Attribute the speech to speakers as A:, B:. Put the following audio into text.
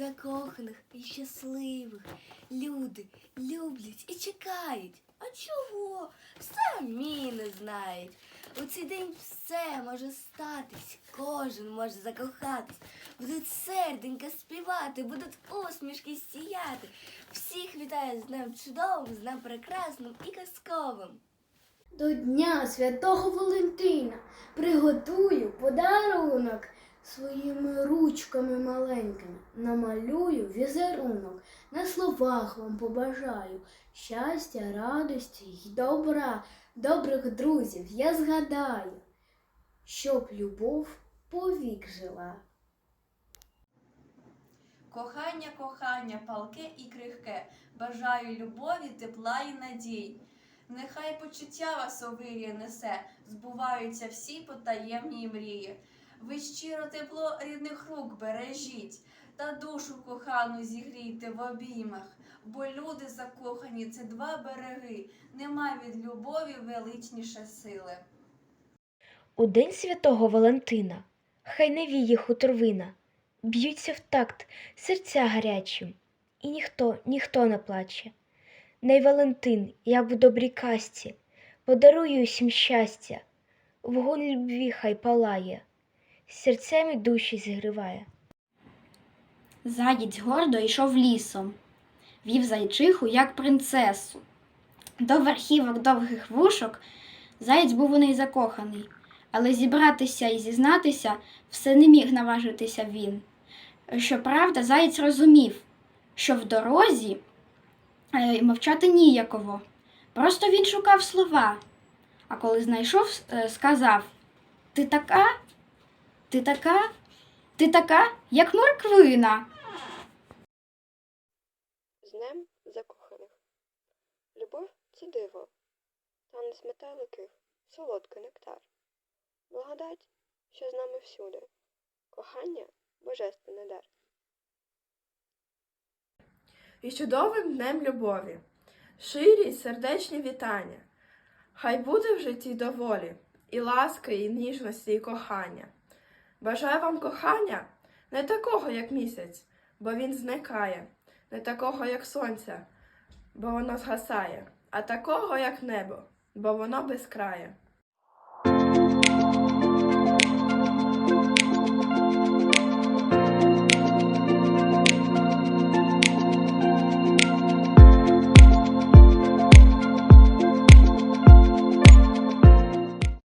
A: закоханих і щасливих. Люди люблять і чекають. А чого? Самі не знають. У цей день все може статись, кожен може закохатись. Будуть серденька співати, будуть усмішки сіяти. Всіх вітаю з днем чудовим, з днем прекрасним і казковим.
B: До Дня Святого Валентина приготую подарунок своїми ручками маленькими. Намалюю візерунок, на словах вам побажаю щастя, радості й добра, добрих друзів я згадаю, щоб любов повік жила.
C: Кохання, кохання, палке і крихке, бажаю любові, тепла і надій. Нехай почуття вас овир'я несе, збуваються всі потаємні мрії. Ви щиро тепло рідних рук бережіть, та душу кохану зігрійте в обіймах, бо люди закохані це два береги, нема від любові величніше сили.
D: У день святого Валентина, хай не віє хуторвина, б'ються в такт серця гарячим, і ніхто, ніхто не плаче. Най Валентин, як в добрій касті, подарує усім щастя, вогонь любві хай палає, серцями душі зігріває.
E: Заєць гордо йшов лісом, вів зайчиху, як принцесу. До верхівок довгих вушок заєць був у неї закоханий, але зібратися і зізнатися все не міг наважитися він. Щоправда, заєць розумів, що в дорозі е, мовчати ніяково. Просто він шукав слова, а коли знайшов, е, сказав: Ти така, ти така, ти така, як морквина.
F: З днем закоханих. Любов це диво, танець метеликів, солодкий нектар. Благодать, що з нами всюди. Кохання божественний дар.
G: і чудовим днем любові, ширі й сердечні вітання. Хай буде в житті доволі, і ласки, і ніжності, і кохання. Бажаю вам кохання не такого, як місяць, бо він зникає, не такого, як сонце, бо воно згасає, а такого, як небо, бо воно безкрає.